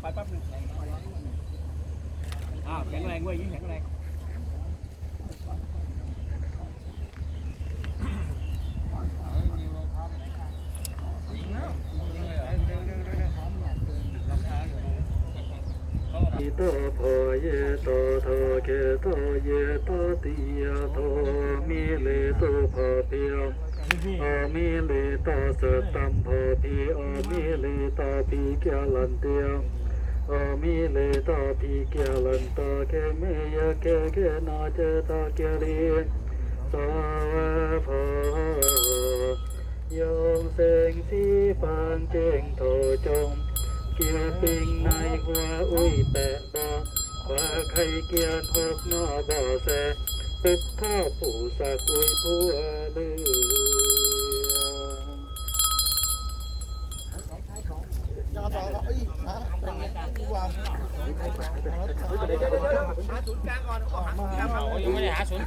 ไปแป๊บนึงอ้าวแข็งแรงเว้ยยิ่งแข็งแรงอิโตโพเยโตโทเกโตเยโตติยโตมิเลโตโพเพียวอมิเลโตสตัมโพพีโอมิเลโตปีเกลันเตียว อุ้ยแปะบอว่าใครเกียร์หกนอบ่อแสตึกข้าวผู้สักอุ้ยผัวเลือยาต่อครับเอ้ยฮะเป็นไงวาง หาศูนย์กลางก่อนขอหาศูนย์กลางก่อน ยังไม่ได้หาศูนย์